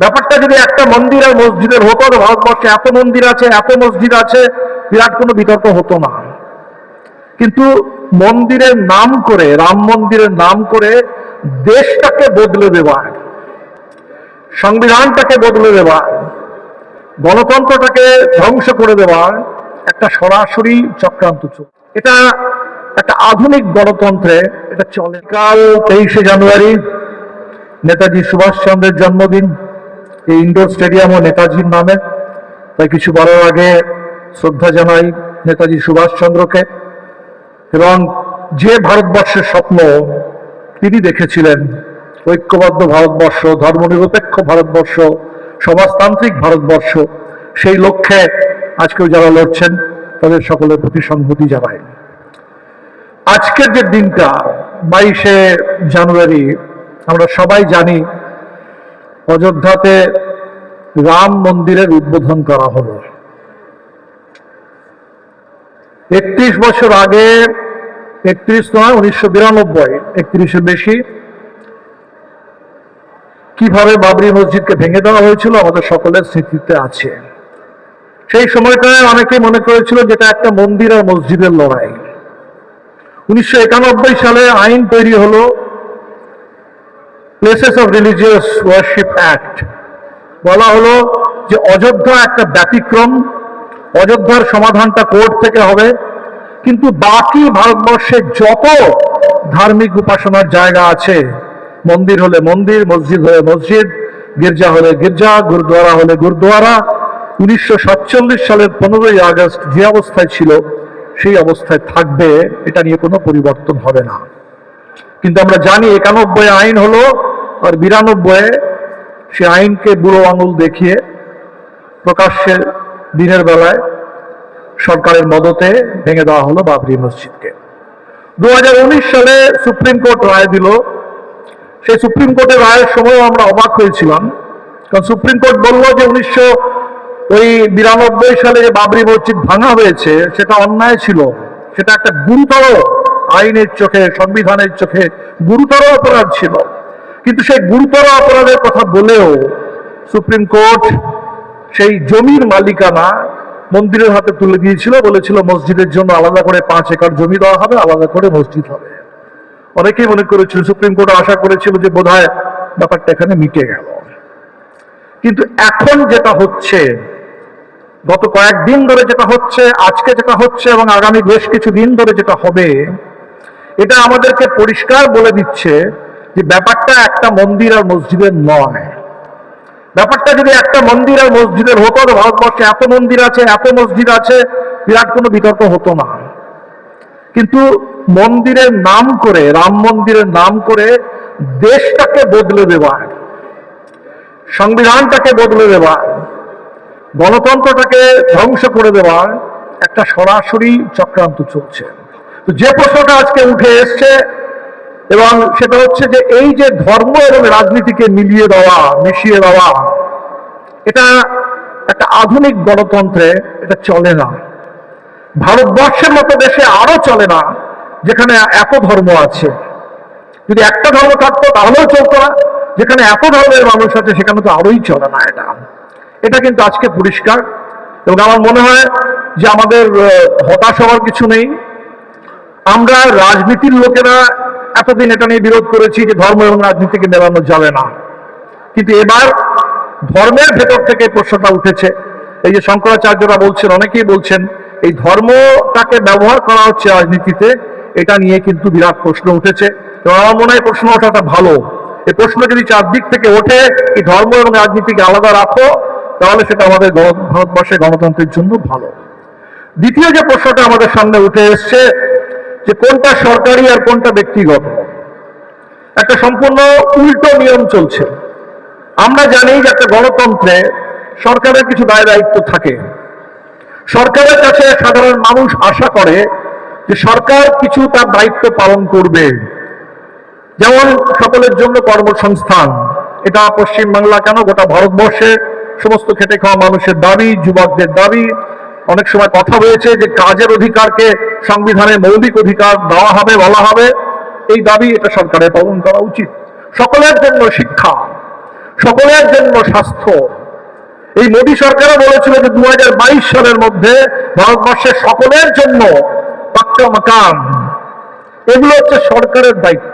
ব্যাপারটা যদি একটা মন্দির আর মসজিদের হতো ভারতবর্ষে এত মন্দির আছে, এত মসজিদ আছে, বিরাট কোনো বিতর্ক হতো না। কিন্তু মন্দিরের নাম করে, রাম মন্দিরের নাম করে দেশটাকে বদলে দেওয়া, সংবিধানটাকে বদলে দেওয়া, গণতন্ত্রটাকে ধ্বংস করে দেওয়া একটা সরাসরি চক্রান্ত এটা একটা আধুনিক গণতন্ত্রে এটা চলে। কাল তেইশে জানুয়ারি নেতাজি সুভাষচন্দ্রের জন্মদিন। এই ইন্ডোর স্টেডিয়ামও নেতাজির নামে। তাই কিছু বলার আগে শ্রদ্ধা জানাই নেতাজি সুভাষচন্দ্রকে এবং যে ভারতবর্ষের স্বপ্ন, তিনি দেখেছিলেন, ঐক্যবদ্ধ ভারতবর্ষ, ধর্মনিরপেক্ষ ভারতবর্ষ, সমাজতান্ত্রিক ভারতবর্ষ, সেই লক্ষ্যে আজকেও যারা লড়ছেন, তাদের সকলের প্রতি সংহতি জানাই। আজকের যে দিনটা, বাইশে জানুয়ারি, আমরা সবাই জানি অযোধ্যাতে রাম মন্দিরের উদ্বোধন করা হলো একত্রিশ বছর আগে, একত্রিশ নয়, উনিশশো বিরানব্বই একত্রিশের বেশি, কীভাবে বাবরি মসজিদকে ভেঙে দেওয়া হয়েছিল আমাদের সকলের স্মৃতিতে আছে। সেই সময়টায় অনেকে মনে করেছিল যেটা একটা মন্দির আর মসজিদের লড়াই। উনিশশো একানব্বই সালে আইন তৈরি হলো places of religious worship act বলা হলো যে অযোধ্যা একটা ব্যতিক্রম, অযোধ্যার সমাধানটা কোর্ট থেকে হবে, কিন্তু বাকি ভারতবর্ষের যত ধার্মিক উপাসনার জায়গা আছে, মন্দির হলে মন্দির, মসজিদ হলে মসজিদ, গির্জা হলে গির্জা গুরুদ্বারা হলে গুরুদ্বারা উনিশশো সাতচল্লিশ সালের পনেরোই আগস্ট যে অবস্থায় ছিল, সেই অবস্থায় থাকবে, এটা নিয়ে কোনো পরিবর্তন হবে না। কিন্তু আমরা জানি একানব্বই আইন হলো, আর বিরানব্বই সে আইনকে বুড়ো আঙুল দেখিয়ে প্রকাশ্যে দিনের বেলায় সরকারের মদতে ভেঙে দেওয়া হলো বাবরি মসজিদকে। দু হাজার উনিশ সালে সুপ্রিম কোর্ট রায় দিল। সেই সুপ্রিম কোর্টের রায়ের সময় আমরা অবাক হয়েছিলাম। কারণ সুপ্রিম কোর্ট বলল যে উনিশশো ওই বিরানব্বই সালে যে বাবরি মসজিদ ভাঙা হয়েছে, সেটা অন্যায় ছিল, সেটা একটা গুরুতর আইনের চোখে, সংবিধানের চোখে গুরুতর অপরাধ ছিল। কিন্তু সেই গুরুতর অপরাধের কথা বলেও সুপ্রিম কোর্ট সেই জমির মালিকানা মন্দিরের হাতে তুলে দিয়েছিল, বলেছিল মসজিদের জন্য আলাদা করে পাঁচ একর জমি দেওয়া হবে, আলাদা করে মসজিদ হবে। অনেকেই মনে করেছিল, সুপ্রিম কোর্ট আশা করেছিল যে বোধহয় ব্যাপারটা এখানে মিটে গেল। কিন্তু এখন যেটা হচ্ছে, গত কয়েকদিন ধরে যেটা হচ্ছে, আজকে যেটা হচ্ছে এবং আগামী বেশ কিছু দিন ধরে যেটা হবে এটা আমাদেরকে পরিষ্কার বলে দিচ্ছে যে ব্যাপারটা একটা মন্দির আর মসজিদের নয়। ব্যাপারটা যদি একটা মন্দির আর মসজিদের হতো ভারতবর্ষে এত মন্দির আছে, এত মসজিদ আছে, বিরাট কোনো বিতর্ক হতো না। কিন্তু মন্দিরের নাম করে, রাম মন্দিরের নাম করে দেশটাকে বদলে দেওয়ার সংবিধানটাকে বদলে দেওয়ার গণতন্ত্রটাকে ধ্বংস করে দেওয়ার একটা সরাসরি চক্রান্ত চলছে। যে প্রশ্নটা আজকে উঠে এসছে, এবং সেটা হচ্ছে যে এই যে ধর্ম এবং রাজনীতিকে মিলিয়ে দেওয়া, মিশিয়ে দেওয়া, এটা একটা আধুনিক গণতন্ত্রে এটা চলে না। ভারতবর্ষের মতো দেশে আরও চলে না, যেখানে এত ধর্ম আছে। যদি একটা ধর্ম থাকতো, তাহলেও চলতো না। যেখানে এত ধর্মের মানুষ আছে, সেখানে তো আরোই চলে না এটা। এটা কিন্তু আজকে পরিষ্কার। এবং আমার মনে হয় যে আমাদের হতাশ হওয়ার কিছু নেই। আমরা রাজনীতির লোকেরা এতদিন এটা নিয়ে বিরোধ করেছি যে ধর্ম এবং রাজনীতিকে মেলানো যাবে না। কিন্তু এবার ধর্মের ভেতর থেকে প্রশ্নটা উঠেছে। এই যে শঙ্করাচার্যরা বলছেন, অনেকেই বলছেন, এই ধর্মটাকে ব্যবহার করা হচ্ছে রাজনীতিতে, এটা নিয়ে কিন্তু বিরাট প্রশ্ন উঠেছে। আমার মনে হয় প্রশ্ন ওঠাটা ভালো। এই প্রশ্ন যদি চারদিক থেকে ওঠে, এই ধর্ম এবং রাজনীতিকে আলাদা রাখো, তাহলে সেটা আমাদের ভারতবর্ষের গণতন্ত্রের জন্য ভালো। দ্বিতীয় যে প্রশ্নটা আমাদের সামনে উঠে এসছে যে কোনটা সরকারি আর কোনটা ব্যক্তিগত। একটা সম্পূর্ণ উল্টো নিয়ম চলছে। আমরা জানি যে একটা গণতন্ত্রে সরকারের কিছু দায় দায়িত্ব থাকে। সরকারের কাছে সাধারণ মানুষ আশা করে যে সরকার কিছু তার দায়িত্ব পালন করবে। যেমন সকলের জন্য কর্মসংস্থান, এটা পশ্চিমবাংলা কেন? গোটা ভারতবর্ষে সমস্ত খেটে খাওয়া মানুষের দাবি, যুবকদের দাবি অনেক সময় কথা হয়েছে যে কাজের অধিকারকে সংবিধানে মৌলিক অধিকার দেওয়া হবে, বলা হবে। এই দাবি এটা সরকারের পালন করা উচিত। সকলের জন্য শিক্ষা, সকলের জন্য স্বাস্থ্য। এই মোদী সরকারও বলেছিল যে দু হাজার বাইশ সালের মধ্যে ভারতবর্ষের সকলের জন্য পাক্কা মাকান এগুলো হচ্ছে সরকারের দায়িত্ব।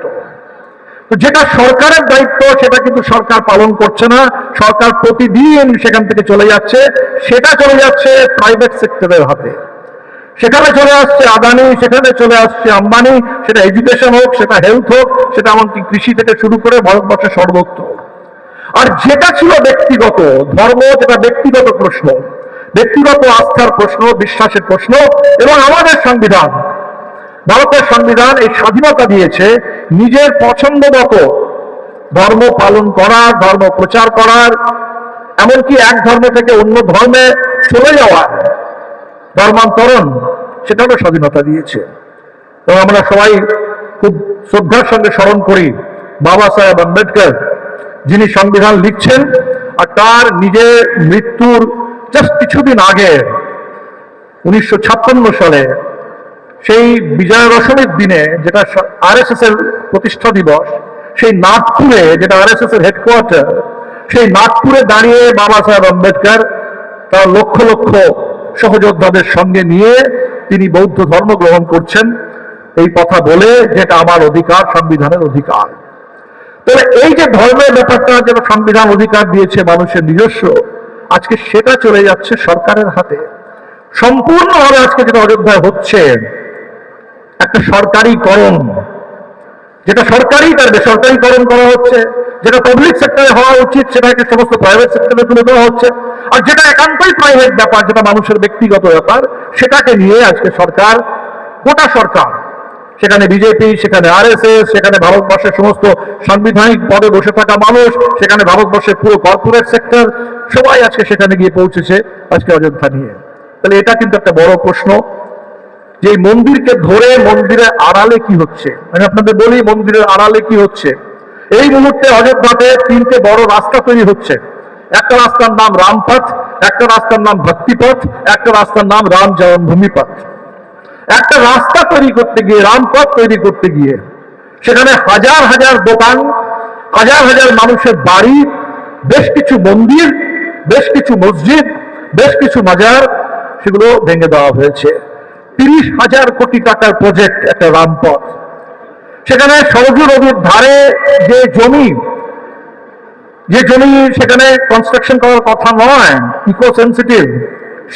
তো যেটা সরকারের দায়িত্ব, সেটা কিন্তু সরকার পালন করছে না। সরকার প্রতিদিন সেখান থেকে চলে যাচ্ছে। সেটা চলে যাচ্ছে প্রাইভেট সেক্টরের হাতে। সেখানে চলে আসছে আদানি, সেখানে চলে আসছে আম্বানি, সেটা এডুকেশন হোক, সেটা হেলথ হোক, সেটা এমনকি কৃষি থেকে শুরু করে ভারতবর্ষের সর্বত্র আর যেটা ছিল ব্যক্তিগত ধর্ম, যেটা ব্যক্তিগত প্রশ্ন, ব্যক্তিগত আস্থার প্রশ্ন, বিশ্বাসের প্রশ্ন এবং আমাদের সংবিধান ভারতের সংবিধান এই স্বাধীনতা দিয়েছে, নিজের পছন্দ মতো ধর্ম পালন করার, ধর্ম প্রচার করার, এমনকি এক ধর্ম থেকে অন্য ধর্মে চলে যাওয়ার ধর্মান্তরণ, সেটারও স্বাধীনতা দিয়েছে। এবং আমরা সবাই খুব শ্রদ্ধার সঙ্গে স্মরণ করি বাবা সাহেব আম্বেদকর, যিনি সংবিধান লিখছেন আর তার নিজের মৃত্যুর জাস্ট কিছুদিন আগে, উনিশশো ছাপ্পান্ন সালে সেই বিজয়া দশমীর দিনে যেটা আরএসএস এর প্রতিষ্ঠা দিবস, সেই নাগপুরে যেটা আরএসএস এর হেডকোয়ার্টার সেই নাগপুরে দাঁড়িয়ে বাবা সাহেব আম্বেদকর তার লক্ষ লক্ষ সহযোদ্ধাদের সঙ্গে নিয়ে তিনি বৌদ্ধ ধর্ম গ্রহণ করছেন। এই কথা বলে যেটা আমার অধিকার, সংবিধানের অধিকার। তবে এই যে ধর্মের ব্যাপারটা যেটা সংবিধান অধিকার দিয়েছে মানুষের নিজস্ব, আজকে সেটা চলে যাচ্ছে সরকারের হাতে। সম্পূর্ণভাবে আজকে যেটা অযোধ্যায় হচ্ছে একটা সরকারিকরণ, যেটা সরকারি তার বেসরকারিকরণ করা হচ্ছে, যেটা পাবলিক সেক্টরে হওয়া উচিত, সেটাকে সমস্ত প্রাইভেট সেক্টরে তুলে দেওয়া হচ্ছে, আর যেটা একান্তই প্রাইভেট ব্যাপার, যেটা মানুষের ব্যক্তিগত ব্যাপার, সেটাকে নিয়ে আজকে সরকার, গোটা সরকার, সেখানে বিজেপি সেখানে আরএসএস সেখানে ভারতবর্ষের সমস্ত সাংবিধানিক পদে বসে থাকা মানুষ, সেখানে ভারতবর্ষের পুরো কর্পোরেট সেক্টর সবাই আজকে সেখানে গিয়ে পৌঁছেছে আজকে অযোধ্যা নিয়ে। তাহলে এটা কিন্তু একটা বড় প্রশ্ন। যে মন্দিরকে ধরে মন্দিরের আড়ালে কি হচ্ছে? আমি আপনাদের বলি, মন্দিরের আড়ালে কি হচ্ছে? এই মুহূর্তে অযোধ্যাতে তিনটে বড় রাস্তা তৈরি হচ্ছে। একটা রাস্তার নাম রামপথ, একটা রাস্তার নাম ভক্তিপথ, একটা রাস্তার নাম রাম জন্মভূমি পথ একটা রাস্তা তৈরি করতে গিয়ে, রামপথ তৈরি করতে গিয়ে, সেখানে হাজার হাজার দোকান, হাজার হাজার মানুষের বাড়ি, বেশ কিছু মন্দির, বেশ কিছু মসজিদ, বেশ কিছু মাজার, সেগুলো ভেঙে দেওয়া হয়েছে। তিরিশ হাজার কোটি টাকার প্রজেক্ট একটা রামপথ। সেখানে সরজু নদীর ধারে যে জমি যে জমি সেখানে কনস্ট্রাকশন করার কথা নয় ইকো সেন্সিটিভ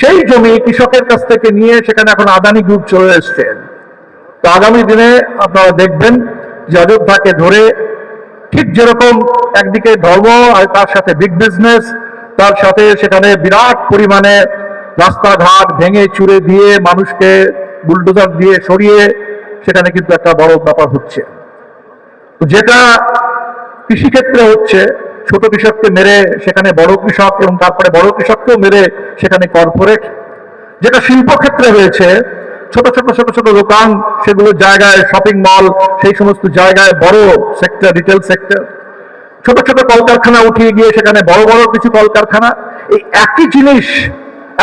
সেই জমি কৃষকের কাছ থেকে নিয়ে সেখানে এখন আদানি গ্রুপ চলে এসছে। তো আগামী দিনে আপনারা দেখবেন যে অযোধ্যাকে ধরে ঠিক যেরকম একদিকে ধর্ম আর তার সাথে বিগ বিজনেস তার সাথে সেখানে বিরাট পরিমাণে রাস্তাঘাট ভেঙে চুরে দিয়ে মানুষকে বুলডোজার দিয়ে সরিয়ে সেখানে কিন্তু একটা বড় ব্যাপার হচ্ছে। যেটা কৃষিক্ষেত্রে হচ্ছে, ছোট কৃষককে মেরে সেখানে বড় কৃষক এবং তারপরে বড় কৃষককেও মেরে সেখানে কর্পোরেট, যেটা শিল্পক্ষেত্রে হয়েছে, ছোট ছোট ছোট ছোট দোকান, সেগুলো জায়গায় শপিং মল, সেই সমস্ত জায়গায় বড় সেক্টর, রিটেল সেক্টর। ছোট ছোট কলকারখানা উঠিয়ে গিয়ে সেখানে বড় বড় কিছু কলকারখানা, এই একই জিনিস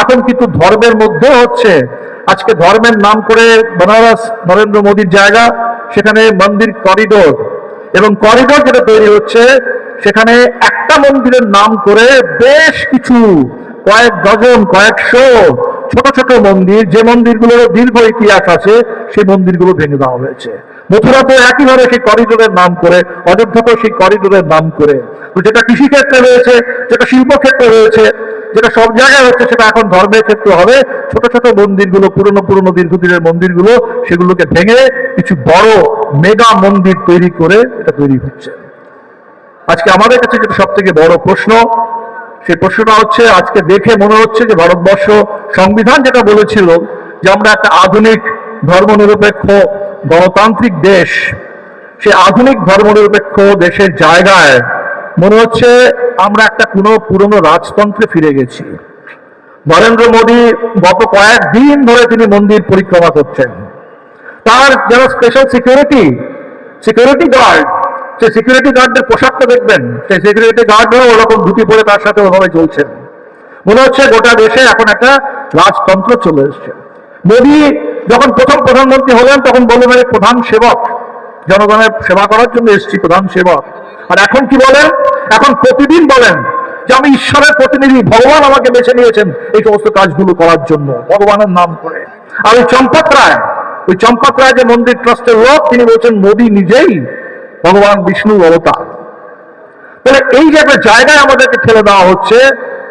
এখন কিন্তু ধর্মের মধ্যে হচ্ছে। আজকে ধর্মের নাম করে বেনারস নরেন্দ্র মোদীর জায়গা, সেখানে মন্দির করিডোর এবং করিডোর যেটা তৈরি হচ্ছে, সেখানে একটা মন্দিরের নাম করে বেশ কিছু, কয়েক ডজন, কয়েকশো ছোট ছোট মন্দির, যে মন্দিরগুলোর দীর্ঘ ইতিহাস আছে, সেই মন্দিরগুলো ভেঙে দেওয়া হয়েছে। মথুরাতে একইভাবে সেই করিডোরের নাম করে অযোধ্যাতেও সেই করিডোরের নাম করে। যেটা কৃষিক্ষেত্রে রয়েছে, যেটা শিল্পক্ষেত্রে রয়েছে যেটা সব জায়গায় হচ্ছে সেটা এখন ধর্মের ক্ষেত্রে হবে। ছোট ছোট মন্দিরগুলো, পুরনো পুরনো দীর্ঘদিনের মন্দিরগুলো, সেগুলোকে ভেঙে কিছু বড় মেগা মন্দির তৈরি করে এটা তৈরি হচ্ছে। আজকে আমাদের কাছে যেটা সব থেকে বড় প্রশ্ন, সেই প্রশ্নটা হচ্ছে, আজকে দেখে মনে হচ্ছে যে ভারতবর্ষ সংবিধান যেটা বলেছিল যে আমরা একটা আধুনিক ধর্মনিরপেক্ষ গণতান্ত্রিক দেশ সে আধুনিক ধর্মনিরপেক্ষ দেশের জায়গায় মনে হচ্ছে আমরা একটা কোনো পুরনো রাজতন্ত্রে ফিরে গেছি। নরেন্দ্র মোদী গত কয়েকদিন ধরে তিনি মন্দির পরিক্রমা করছেন। তার যারা স্পেশাল সিকিউরিটি সিকিউরিটি গার্ড সেই সিকিউরিটি গার্ডদের পোশাকটা দেখবেন। সেই সিকিউরিটি গার্ডরাও ওরকম ধুতি পরে তার সাথে ওভাবে চলছেন। মনে হচ্ছে গোটা দেশে এখন একটা রাজতন্ত্র চলে এসছে। মোদী যখন প্রথম প্রধানমন্ত্রী হলেন, তখন বললেন প্রধান সেবক জনগণের সেবা করার জন্য এসেছি প্রধান সেবক। আর এখন কি বলেন? এখন প্রতিদিন বলেন যে আমি ঈশ্বরের প্রতিনিধি, ভগবান আমাকে বেছে নিয়েছেন এই সমস্ত কাজগুলো করার জন্য, ভগবানের নাম করে। আর ওই চম্পক রায়, ওই চম্পক রায় যে মন্দির ট্রাস্টের লোক তিনি বলছেন, মোদী নিজেই ভগবান বিষ্ণুর অবতার। তাহলে এই যে একটা জায়গায় আমাদেরকে ঠেলে দেওয়া হচ্ছে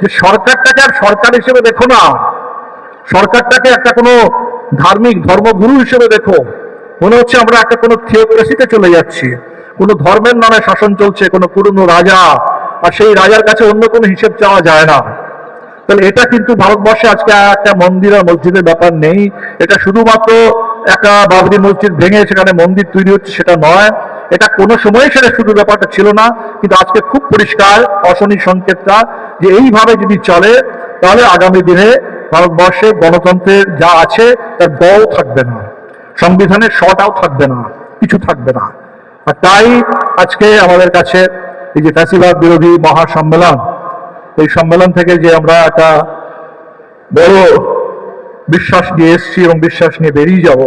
যে সরকারটাকে আর সরকার হিসেবে দেখো না। সরকারটাকে একটা কোনো ধার্মিক ধর্মগুরু হিসেবে দেখো। মনে হচ্ছে আমরা একটা কোনো থিওক্রেসিতে চলে যাচ্ছি। কোনো ধর্মের নামে শাসন চলছে, কোনো পুরনো রাজা আর সেই রাজার কাছে অন্য কোনো হিসেব চাওয়া যায় না। তাহলে এটা কিন্তু ভারতবর্ষে আজকে একটা মন্দির আর মসজিদের ব্যাপার নেই। এটা শুধুমাত্র একটা বাবরি মসজিদ ভেঙে সেখানে মন্দির তৈরি হচ্ছে সেটা নয়। এটা কোনো সময় সেটা শুধু ব্যাপারটা ছিল না, কিন্তু আজকে খুব পরিষ্কার, অশনি সংকেতটা যে এইভাবে যদি চলে, তাহলে আগামী দিনে ভারতবর্ষে গণতন্ত্রের যা আছে, তার দল থাকবে না। সংবিধানের শটাও থাকবে না, কিছু থাকবে না। আর তাই আজকে আমাদের কাছে এই যে ফ্যাসিবাদ বিরোধী মহাসম্মেলন, এই সম্মেলন থেকে যে আমরা একটা বড় বিশ্বাস নিয়ে এসছি এবং বিশ্বাস নিয়ে বেরিয়ে যাব,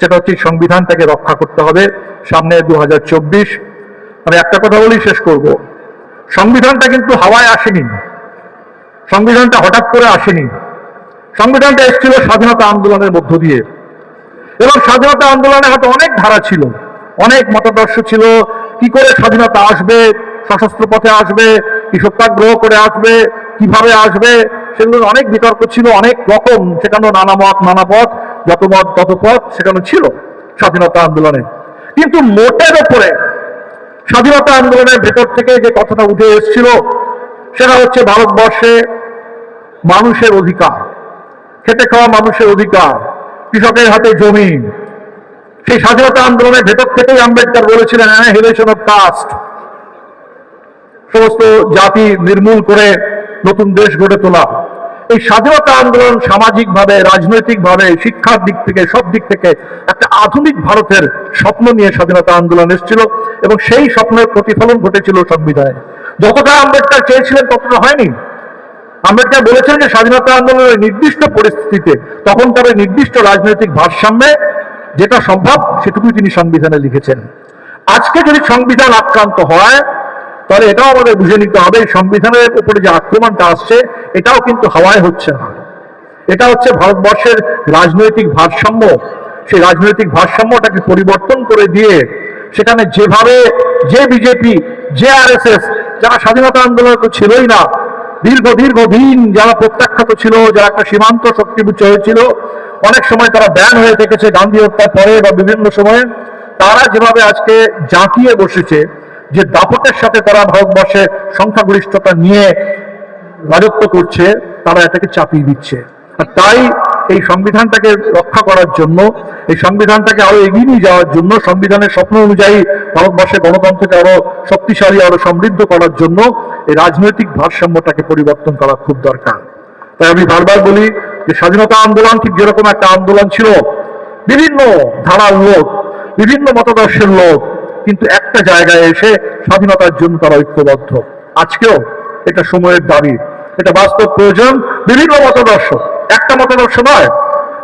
সেটা হচ্ছে সংবিধানটাকে রক্ষা করতে হবে সামনে দু হাজার চব্বিশ। আমি একটা কথা বলেই শেষ করব, সংবিধানটা কিন্তু হাওয়ায় আসেনি, সংবিধানটা হঠাৎ করে আসেনি। সংবিধানটা এসেছিল স্বাধীনতা আন্দোলনের মধ্য দিয়ে। এবং স্বাধীনতা আন্দোলনে হয়তো অনেক ধারা ছিল। অনেক মতাদর্শ ছিল। কি করে স্বাধীনতা আসবে? সশস্ত্র পথে আসবে? কি সত্যাগ্রহ করে আসবে? কীভাবে আসবে? সেগুলোর অনেক বিতর্ক ছিল, অনেক রকম। সেখানে নানা মত, নানা পথ, যত মত, তত পথ সেখানে ছিল স্বাধীনতা আন্দোলনে। কিন্তু মোটের ওপরে স্বাধীনতা আন্দোলনের ভেতর থেকে যে কথাটা উঠে এসেছিল, সেটা হচ্ছে ভারতবর্ষে মানুষের অধিকার খেতে খাওয়া মানুষের অধিকার। কৃষকের হাতে জমি। সেই স্বাধীনতা আন্দোলনের ভেতর থেকেই আম্বেদকর বলেছিলেন অ্যানিহিলেশন অফ কাস্ট সমস্ত জাতি নির্মূল করে নতুন দেশ গড়ে তোলা। এই স্বাধীনতা আন্দোলন সামাজিকভাবে, রাজনৈতিকভাবে, শিক্ষার দিক থেকে, সব দিক থেকে একটা আধুনিক ভারতের স্বপ্ন নিয়ে স্বাধীনতা আন্দোলন এসেছিল এবং সেই স্বপ্নের প্রতিফলন ঘটেছিল সংবিধানে। যতটা আম্বেদকর চেয়েছিলেন, ততটা হয়নি। আম্বেদকর বলেছেন যে স্বাধীনতা আন্দোলনের নির্দিষ্ট পরিস্থিতিতে তখন তার নির্দিষ্ট রাজনৈতিক ভারসাম্যে যেটা সম্ভব, সেটুকুই তিনি সংবিধানে লিখেছেন। আজকে যদি সংবিধান আক্রান্ত হয়, তাহলে এটাও আমাদের বুঝে নিতে হবে সংবিধানের উপরে যে আক্রমণটা আসছে, এটাও কিন্তু হাওয়ায় হচ্ছে না। এটা হচ্ছে ভারতবর্ষের রাজনৈতিক ভারসাম্য। সেই রাজনৈতিক ভারসাম্যটাকে পরিবর্তন করে দিয়ে সেখানে যেভাবে যে বিজেপি, যে আর এস এস যারা স্বাধীনতা আন্দোলন তো ছিলই না দীর্ঘ দীর্ঘদিন যারা প্রত্যাখ্যাত ছিল, যারা একটা সীমান্ত শক্তিপুচ্ছ হয়েছিল, অনেক সময় তারা ব্যান হয়ে থেকেছে গান্ধী হত্যার পরে বা বিভিন্ন সময়ে। তারা যেভাবে আজকে জাঁকিয়ে বসেছে, যে দাপটের সাথে তারা ভারতবর্ষে সংখ্যাগরিষ্ঠতা নিয়ে রাজত্ব করছে, তারা এটাকে চাপিয়ে দিচ্ছে। আর তাই এই সংবিধানটাকে রক্ষা করার জন্য, এই সংবিধানটাকে আরও এগিয়ে নিয়ে যাওয়ার জন্য, সংবিধানের স্বপ্ন অনুযায়ী ভারতবর্ষের গণতন্ত্রকে আরও শক্তিশালী, আরও সমৃদ্ধ করার জন্য এই রাজনৈতিক ভারসাম্যটাকে পরিবর্তন করা খুব দরকার। তাই আমি বারবার বলি যে স্বাধীনতা আন্দোলন ঠিক যেরকম একটা আন্দোলন ছিল, বিভিন্ন ধারার লোক, বিভিন্ন মতাদর্শের লোক, কিন্তু একটা জায়গায় এসে স্বাধীনতার জন্য তারা ঐক্যবদ্ধ। আজকেও এটা সময়ের দাবি। এটা বাস্তব প্রয়োজন, বিভিন্ন মতাদর্শ। একটা মতাদর্শ নয়,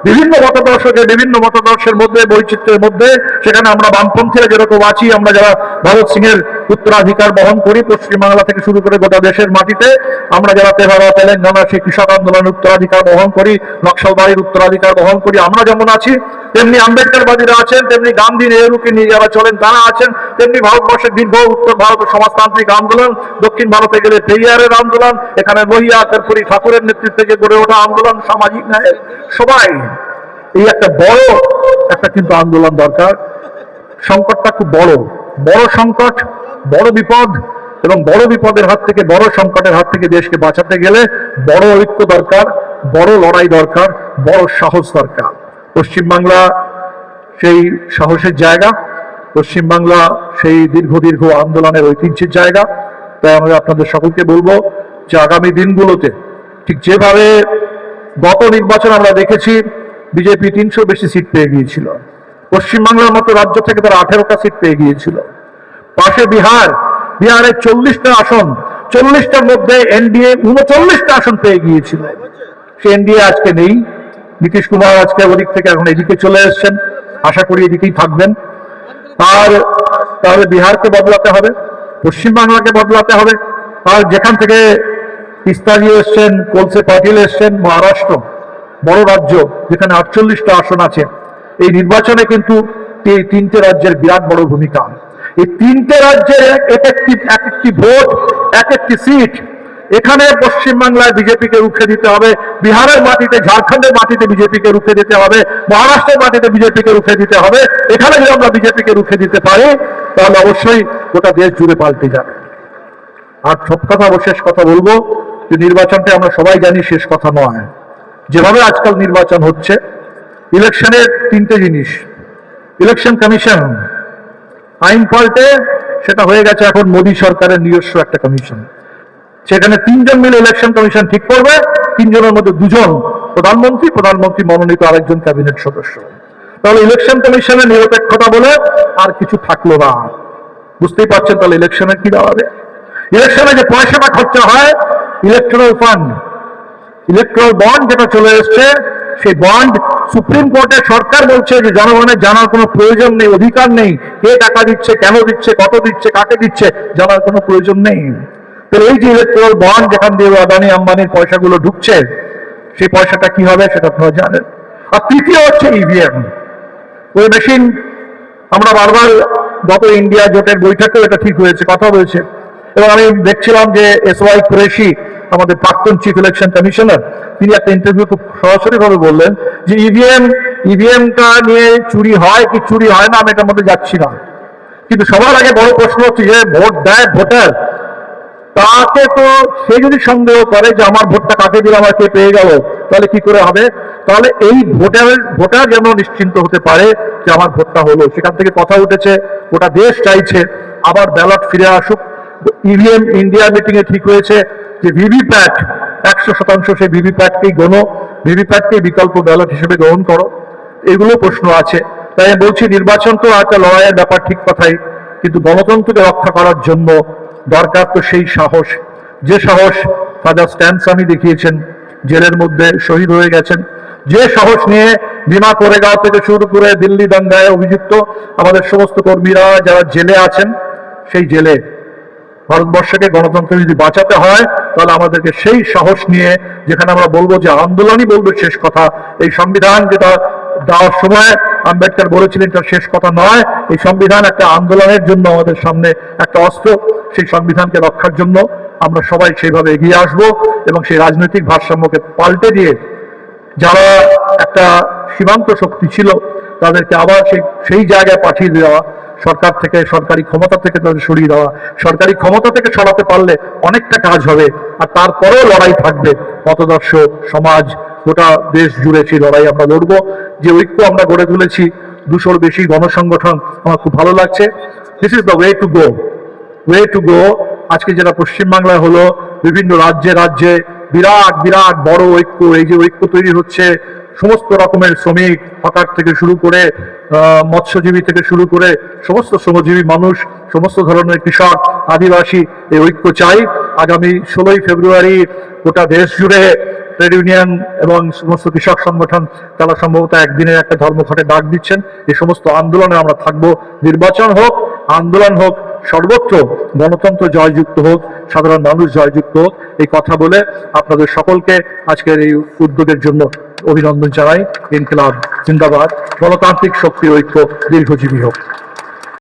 বিভিন্ন মতাদর্শকে বিভিন্ন মতাদর্শের মধ্যে, বৈচিত্র্যের মধ্যে, সেখানে আমরা বামপন্থীরা যেরকম আছি, আমরা যারা ভগৎ সিং এর উত্তরাধিকার বহন করি পশ্চিমবাংলা থেকে শুরু করে গোটা দেশের মাটিতে। আমরা যারা তেভারা তেলেঙ্গানা, সেই কৃষক আন্দোলনের উত্তরাধিকার বহন করি, নকশালবাড়ির উত্তরাধিকার বহন করি, আমরা যেমন আছি, তেমনি আম্বেদকরবাদীরা আছেন, তেমনি গান্ধী নেহরুকে নিয়ে যারা চলেন, তারা আছেন, তেমনি ভারতবর্ষের দীর্ঘ উত্তর ভারতের সমাজতান্ত্রিক আন্দোলন, দক্ষিণ ভারতে গেলে পেরিয়ারের আন্দোলন, এখানে মহিয়া কর্পুরী ঠাকুরের নেতৃত্বে যে গড়ে ওঠা আন্দোলন, সামাজিক ন্যায়, সবাই, এই একটা বড়, একটা কিন্তু আন্দোলন দরকার। সংকটটা খুব বড় বড় সংকট বড় বিপদ এবং বড় বিপদের হাত থেকে, বড় সংকটের হাত থেকে দেশকে বাঁচাতে গেলে বড় ঐক্য দরকার, বড় লড়াই দরকার, বড় সাহস দরকার। পশ্চিমবাংলা সেই সাহসের জায়গা, পশ্চিমবাংলা সেই দীর্ঘ দীর্ঘ আন্দোলনের ঐতিহ্যের জায়গা। তাই আমরা আপনাদের সকলকে বলব যে আগামী দিনগুলোতে ঠিক যেভাবে গত নির্বাচন আমরা দেখেছি, বিজেপি তিনশো বেশি সিট পেয়ে গিয়েছিল। পশ্চিমবাংলার মতো রাজ্য থেকে তারা আঠেরোটা সিট পেয়ে গিয়েছিল। পাশে বিহার। বিহারের চল্লিশটা আসন, চল্লিশটার মধ্যে এনডিএ উনচল্লিশটা আসন পেয়ে গিয়েছিল। সে এনডিএ আজকে নেই। নীতিশ কুমার আজকে ওদিক থেকে এখন এদিকে চলে এসছেন। আশা করি এদিকেই থাকবেন। আর তাহলে বিহারকে বদলাতে হবে পশ্চিমবাংলাকে বদলাতে হবে। আর যেখান থেকে তিস্তাজি এসছেন, কলসে পাটিল এসছেন, মহারাষ্ট্র, বড় রাজ্য, যেখানে আটচল্লিশটা আসন আছে। এই নির্বাচনে কিন্তু তিনটে রাজ্যের বিরাট বড় ভূমিকা। এই তিনটে রাজ্যের এক একটি এক একটি ভোট, এক একটি সিট, এখানে পশ্চিমবাংলায় বিজেপিকে রুখে দিতে হবে, বিহারের মাটিতে, ঝাড়খণ্ডের মাটিতে বিজেপিকে রুখে দিতে হবে, মহারাষ্ট্রের মাটিতে বিজেপিকে রুখে দিতে হবে, এখানে যদি আমরা বিজেপিকে রুখে দিতে পারি, তাহলে অবশ্যই গোটা দেশ জুড়ে পাল্টে যাবে। আর সব কথা, অবশেষ কথা বলব, যে নির্বাচনটা আমরা সবাই জানি শেষ কথা নয়। যেভাবে আজকাল নির্বাচন হচ্ছে, ইলেকশনের তিনটে জিনিস, ইলেকশন কমিশন আইন পাল্টে সেটা হয়ে গেছে এখন মোদী সরকারের নিজস্ব একটা কমিশন সেখানে তিনজন মিলে ইলেকশন কমিশন ঠিক করবে, তিনজনের মধ্যে দুজন প্রধানমন্ত্রী প্রধানমন্ত্রী মনোনীত আরেকজন ক্যাবিনেট সদস্য। তাহলে ইলেকশন কমিশনের নিরপেক্ষতা বলে আর কিছু থাকল না। বুঝতেই পারছেন তাহলে ইলেকশনের কি দাঁড়াবে? ইলেকশনে যে পয়সাটা খরচা হয় ইলেকট্রাল ফান্ড ইলেকট্রাল বন্ড যেটা চলে এসছে সেই বন্ড সুপ্রিম কোর্টের সরকার বলছে যে জনগণের জানার কোনো প্রয়োজন নেই, অধিকার নেই। কে টাকা দিচ্ছে, কেন দিচ্ছে, কত দিচ্ছে, কাকে দিচ্ছে, জানার কোনো প্রয়োজন নেই। তাহলে এই যে ইলেকট্রাল বন্ড যেখান দিয়ে আদানি আম্বানির পয়সাগুলো ঢুকছে, সেই পয়সাটা কি হবে সেটা আপনারা জানেন। আর তৃতীয় হচ্ছে ইভিএম ওই মেশিন আমরা বারবার গত ইন্ডিয়া জোটের বৈঠকেও এটা ঠিক হয়েছে, কথা বলেছে। এবং আমি দেখছিলাম যে এস ওয়াই কুরেশি আমাদের প্রাক্তন চিফ ইলেকশন কমিশনার তিনি একটা ইন্টারভিউ খুব সরাসরি ভাবে বললেন যে E ইভিএম ইভিএমটা নিয়ে চুরি হয় কি চুরি হয় না, আমি এটার মধ্যে যাচ্ছি না। কিন্তু সবার আগে বড় প্রশ্ন হচ্ছে যে ভোট দেয় ভোটার? তাকে তো সে যদি সন্দেহ করে যে আমার ভোটটা কাকে দিলে, আমার কে পেয়ে গেল, তাহলে কি করে হবে? তাহলে এই ভোটারের ভোটার যেন নিশ্চিন্ত হতে পারে যে আমার ভোটটা হলো। সেখান থেকে কথা উঠেছে, গোটা দেশ চাইছে, আবার ব্যালট ফিরে আসুক। ইভিএম ইন্ডিয়া মিটিং এ ঠিক হয়েছে যে ভিভিপ্যাট একশো শতাংশ সেই ভিভিপ্যাটকেই গণ। ভিভিপ্যাটকে বিকল্প ব্যালট হিসেবে গ্রহণ করো। এগুলো প্রশ্ন আছে। তাই আমি বলছি, নির্বাচন তো একটা লড়াইয়ের ব্যাপার ঠিক কথাই, কিন্তু গণতন্ত্রকে রক্ষা করার জন্য দরকার তো সেই সাহস। যে সাহস ফাদার স্ট্যান স্বামী দেখিয়েছেন, জেলের মধ্যে শহীদ হয়ে গেছেন। যে সাহস নিয়ে বিমা কোরেগাঁও থেকে শুরু করে দিল্লি দাঙ্গায় অভিযুক্ত আমাদের সমস্ত কর্মীরা, যারা জেলে আছেন, সেই জেলে ভারতবর্ষকে গণতন্ত্র যদি বাঁচাতে হয়, তাহলে আমাদেরকে সেই সাহস নিয়ে যেখানে আমরা বলব যে আন্দোলনই বলব শেষ কথা, এই সংবিধান যেটা দেওয়ার সময় আম্বেদকর বলেছিলেন এটা শেষ কথা নয়, এই সংবিধান একটা আন্দোলনের জন্য আমাদের সামনে একটা অস্ত্র, সেই সংবিধানকে রক্ষার জন্য আমরা সবাই সেইভাবে এগিয়ে আসব এবং সেই রাজনৈতিক ভারসাম্যকে পাল্টে দিয়ে যারা একটা সীমান্ত শক্তি ছিল, তাদেরকে আবার সেই সেই জায়গায় পাঠিয়ে দেওয়া সরকার থেকে, সরকারি ক্ষমতা থেকে তাদের সরিয়ে দেওয়া, সরকারি ক্ষমতা থেকে সরাতে পারলে অনেকটা কাজ হবে, আর তারপরেও লড়াই থাকবে। মতদর্শ সমাজ, গোটা দেশ জুড়ে সেই লড়াই আমরা লড়বো। যে ঐক্য আমরা গড়ে তুলেছি, দুশোর বেশি গণসংগঠন, আমার খুব ভালো লাগছে। This is the way to go way to go আজকে যেটা পশ্চিমবাংলায় হলো, বিভিন্ন রাজ্যে রাজ্যে বিরাট বিরাট বড় ঐক্য, এই যে ঐক্য তৈরি হচ্ছে, সমস্ত রকমের শ্রমিক হকার থেকে শুরু করে মৎস্যজীবী থেকে শুরু করে সমস্ত শ্রমজীবী মানুষ, সমস্ত ধরনের কৃষক, আদিবাসী এই ঐক্য চাই। আগামী ষোলোই ফেব্রুয়ারি গোটা দেশ জুড়ে ট্রেড ইউনিয়ন এবং সমস্ত কৃষক সংগঠন তারা সম্ভবত একদিনের একটা ধর্মঘটে ডাক দিচ্ছেন। এই সমস্ত আন্দোলনে আমরা থাকব। নির্বাচন হোক, আন্দোলন হোক সর্বত্র গণতন্ত্র জয়যুক্ত হোক, সাধারণ মানুষ জয়যুক্ত হোক, এই কথা বলে আপনাদের সকলকে আজকের এই উদ্যোগের জন্য অভিনন্দন জানাই। ইনকিলাব, জিন্দাবাদ, গণতান্ত্রিক শক্তি ঐক্য, দীর্ঘজীবী হোক।